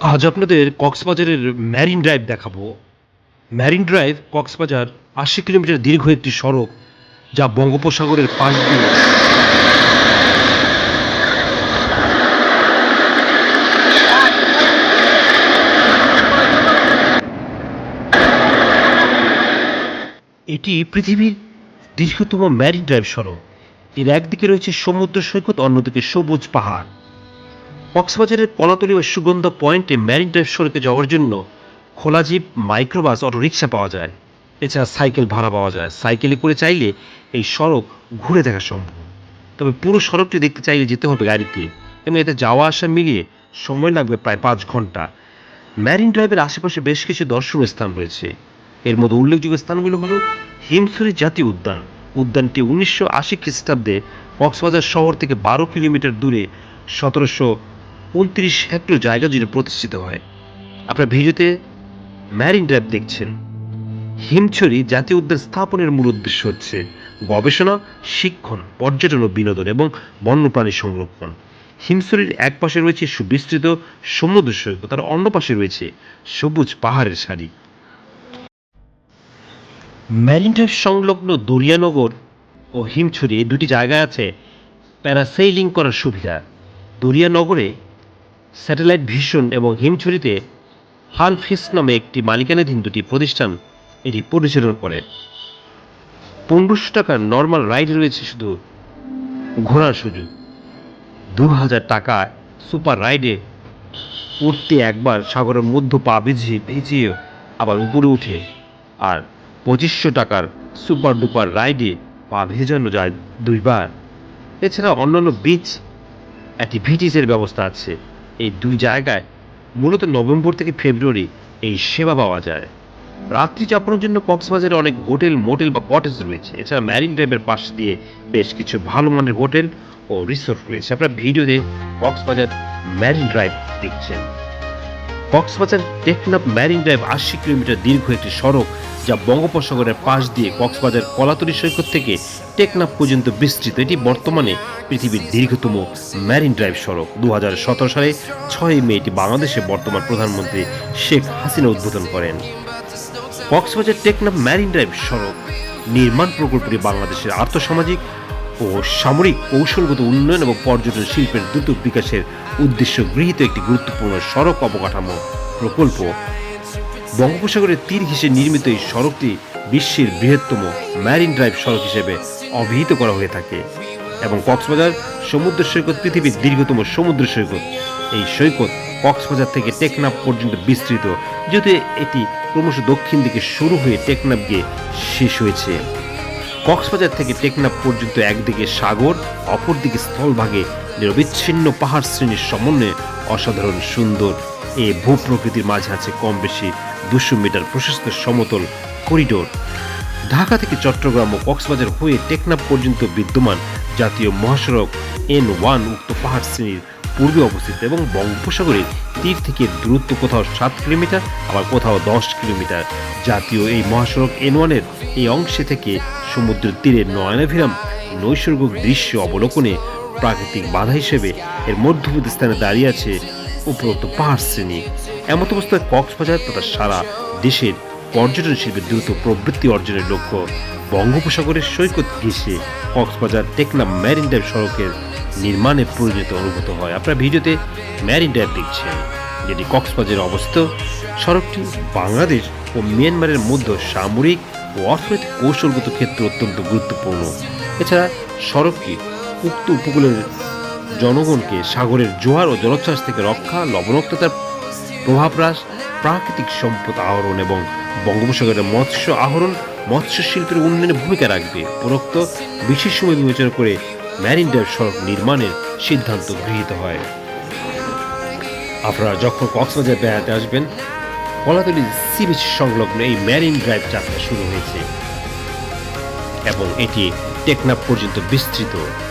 আজ আপনাদের কক্সবাজারের ম্যারিন ড্রাইভ দেখাবো। ম্যারিন ড্রাইভ কক্সবাজার আশি কিলোমিটার দীর্ঘ একটি সড়ক, যা বঙ্গোপসাগরের পাশ দিয়ে এটি পৃথিবীর দীর্ঘতম ম্যারিন ড্রাইভ সড়ক। এর একদিকে রয়েছে সমুদ্র সৈকত, অন্যদিকে সবুজ পাহাড়। কক্সবাজারের কলাতলি ও সুগন্ধা পয়েন্টে ম্যারিন ড্রাইভ সড়কে যাওয়ার জন্য খোলা জিপ, মাইক্রোবাস রিক্সা পাওয়া যায়। এছাড়া সাইকেল ভাড়া পাওয়া যায়। সাইকেলে করে চাইলে এই সড়ক ঘুরে দেখা সম্ভব। তবে পুরো সড়কটি দেখতে চাইলে যেতে হবে গাড়িতে এবং এতে যাওয়া আসা মিলিয়ে সময় লাগবে প্রায় পাঁচ ঘণ্টা। ম্যারিন ড্রাইভের আশেপাশে বেশ কিছু দর্শনীয় স্থান রয়েছে। এর মধ্যে উল্লেখযোগ্য স্থানগুলো হলো হিমছড়ি জাতীয় উদ্যান। উদ্যানটি উনিশশো আশি খ্রিস্টাব্দে কক্সবাজার শহর থেকে বারো কিলোমিটার দূরে সতেরোশো উনত্রিশ হেক্টর জায়গা জুড়ে প্রতিষ্ঠিত হয়। আপনার ভিডিওতে ম্যারিন ড্রাইভ দেখছেন। হিমছড়ি জাতীয় উদ্যান স্থাপনের মূল উদ্দেশ্য হচ্ছে গবেষণা, শিক্ষণ, পর্যটন ও বিনোদন এবং বন্যপ্রাণী সংরক্ষণ। হিমছড়ির এক পাশে রয়েছে সুবিস্তৃত সমুদ্র সৈকত আর অন্য পাশে রয়েছে সবুজ পাহাড়ের সারি। ম্যারিন ড্রাইভ সংলগ্ন দরিয়ানগর ও হিমছড়ি এই দুটি জায়গায় আছে প্যারাসেইলিং করার সুবিধা। দরিয়ানগরে স্যাটেলাইট ভিশন এবং হিমছড়িতে হালফিস নামে একটি মালিকানাধীন দুটি প্রতিষ্ঠান এটি পরিচালনা করে। পনেরোশো টাকার নর্মাল রাইড রয়েছে শুধু ঘোরার সুযোগ। দু হাজার টাকায় সুপার রাইডে উঠতে একবার সাগরের মধ্য পা ভিজিয়ে ভিজিয়ে আবার উপরে উঠে আর পঁচিশশো টাকার সুপার ডুপার রাইডে পা ভেজানো যায় দুইবার। এছাড়া অন্যান্য বিচ অ্যাক্টিভিটিসের ব্যবস্থা আছে। এই দুই জায়গায় মূলত নভেম্বর থেকে ফেব্রুয়ারি এই সেবা পাওয়া যায়। রাত্রি যাপনের জন্য কক্সবাজারে অনেক হোটেল, মোটেল বা কটেজ রয়েছে। এছাড়া ম্যারিন ড্রাইভের পাশ দিয়ে বেশ কিছু ভালো মানের হোটেল ও রিসোর্ট রয়েছে। আপনারা ভিডিওতে কক্সবাজার ম্যারিন ড্রাইভ দেখছেন। কক্সবাজার টেকনাফ ম্যারিন ড্রাইভ আশি কিলোমিটার দীর্ঘ একটি সড়ক যা বঙ্গোপসাগরের পাশ দিয়ে কক্সবাজার কলাতলি সৈকত থেকে টেকনাফ পর্যন্ত বিস্তৃত, এটি বর্তমানে পৃথিবীর দীর্ঘতম ম্যারিন ড্রাইভ সড়ক। দু সালে ছয় মে এটি বাংলাদেশের বর্তমান প্রধানমন্ত্রী শেখ হাসিনা উদ্বোধন করেন। কক্সবাজার টেকনাফ ম্যারিন ড্রাইভ সড়ক নির্মাণ প্রকল্পটি বাংলাদেশের আর্থসামাজিক ও সামরিক কৌশলগত উন্নয়ন এবং পর্যটন শিল্পের দ্রুত বিকাশের উদ্দেশ্য গৃহীত একটি গুরুত্বপূর্ণ সড়ক অবকাঠামো প্রকল্প। বঙ্গোপসাগরের তীর ঘেঁষে নির্মিত এই সড়কটি বিশ্বের বৃহত্তম ম্যারিন ড্রাইভ সড়ক হিসেবে অভিহিত করা হয়ে থাকে এবং কক্সবাজার সমুদ্র সৈকত, পৃথিবীর দীর্ঘতম সমুদ্র সৈকত। এই সৈকত কক্সবাজার থেকে টেকনাফ পর্যন্ত বিস্তৃত, যেহেতু এটি ক্রমশ দক্ষিণ দিকে শুরু হয়ে টেকনাফ গিয়ে শেষ হয়েছে। কক্সবাজার থেকে টেকনাফ পর্যন্ত একদিকে সাগর অপরদিকে স্থলভাগে নিরবিচ্ছিন্ন পাহাড় শ্রেণির সমন্বয়ে অসাধারণ সুন্দর। এ ভূপ্রকৃতির মাঝে আছে কম বেশি দুশো মিটার প্রশস্ত সমতল করিডোর। ঢাকা থেকে চট্টগ্রাম ও কক্সবাজার হয়ে টেকনাফ পর্যন্ত বিদ্যমান জাতীয় মহাসড়ক এন ওয়ান উক্ত পাহাড় শ্রেণির পূর্বে অবস্থিত এবং বঙ্গোপসাগরের তীর থেকে দূরত্ব কোথাও সাত কিলোমিটার, আবার কোথাও দশ কিলোমিটার। জাতীয় এই মহাসড়ক এন ওয়ানের এই অংশে থেকে সমুদ্রের তীরে নয়নাভিরাম নৈসর্গিক দৃশ্য অবলোকনে প্রাকৃতিক বাধা হিসেবে এর মধ্যবর্তী স্থানে দাঁড়িয়ে আছে উপরোক্ত পাহাড় শ্রেণি। এমত অবস্থায় কক্সবাজার তথা সারা দেশের পর্যটন শিল্পের দ্রুত প্রবৃত্তি অর্জনের লক্ষ্য বঙ্গোপসাগরের সৈকত ঘেঁষে কক্সবাজার টেকনাম ম্যারিন ড্রাইভ সড়কের নির্মাণে প্রয়োজিত অনুভূত হয়। আপনারা ভিডিওতে ম্যারিন ড্রাইভ দেখছেন, যেটি কক্সবাজারে অবস্থিত। সড়কটি বাংলাদেশ ও মিয়ানমারের মধ্যে সামরিক ও অর্থনৈতিক কৌশলগত ক্ষেত্রে অত্যন্ত গুরুত্বপূর্ণ। এছাড়া সড়কটি উক্ত উপকূলের জনগণকে সাগরের জোয়ার ও জলোচ্ছ্বাস থেকে রক্ষা, লবণাক্ততার প্রভাব হ্রাস, প্রাকৃতিক সম্পদ আহরণ এবং বঙ্গোপসাগরের মৎস্য আহরণ মৎস্য শিল্পের উন্নয়নে ভূমিকা রাখবে। উপরোক্ত বিশেষ সময় বিবেচনা করে ম্যারিন ড্রাইভ সড়ক নির্মাণের সিদ্ধান্ত গৃহীত হয়। আপনারা যখন কক্সবাজার বেড়াতে আসবেন কলাতলি সি বিচ সংলগ্ন এই ম্যারিন ড্রাইভ যাত্রা শুরু হয়েছে। এবং এটি টেকনাফ পর্যন্ত বিস্তৃত।